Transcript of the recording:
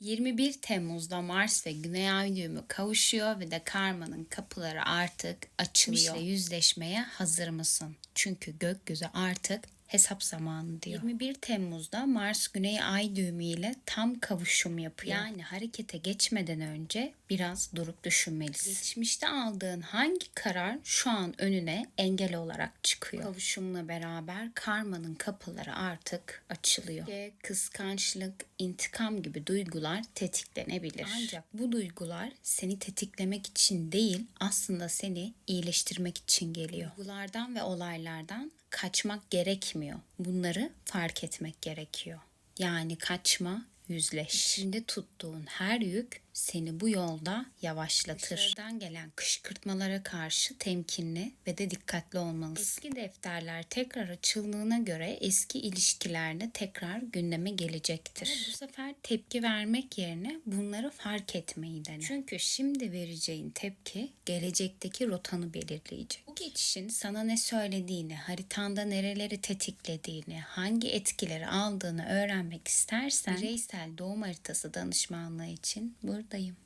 21 Temmuz'da Mars ve Güney Ay düğümü kavuşuyor ve de karmanın kapıları artık açılıyor. İşte yüzleşmeye hazır mısın? Çünkü gökyüzü artık hesap zamanı diyor. 21 Temmuz'da Mars Güney Ay düğümü ile tam kavuşum yapıyor. Yani harekete geçmeden önce biraz durup düşünmelisin. Geçmişte aldığın hangi karar şu an önüne engel olarak çıkıyor? Kavuşumla beraber karmanın kapıları artık açılıyor. Ve kıskançlık, intikam gibi duygular tetiklenebilir. Ancak bu duygular seni tetiklemek için değil, aslında seni iyileştirmek için geliyor. Duygulardan ve olaylardan kaçmak gerekmiyor. Bunları fark etmek gerekiyor. Yani kaçma, yüzleş. İçinde tuttuğun her yük seni bu yolda yavaşlatır. Dışarıdan gelen kışkırtmalara karşı temkinli ve de dikkatli olmalısın. Eski defterler tekrar açıldığına göre eski ilişkilerde tekrar gündeme gelecektir. Ama bu sefer tepki vermek yerine bunları fark etmeyi dene. Çünkü şimdi vereceğin tepki gelecekteki rotanı belirleyecek. Bu geçişin sana ne söylediğini, haritanda nereleri tetiklediğini, hangi etkileri aldığını öğrenmek istersen bireysel doğum haritası danışmanlığı için Анатаїм.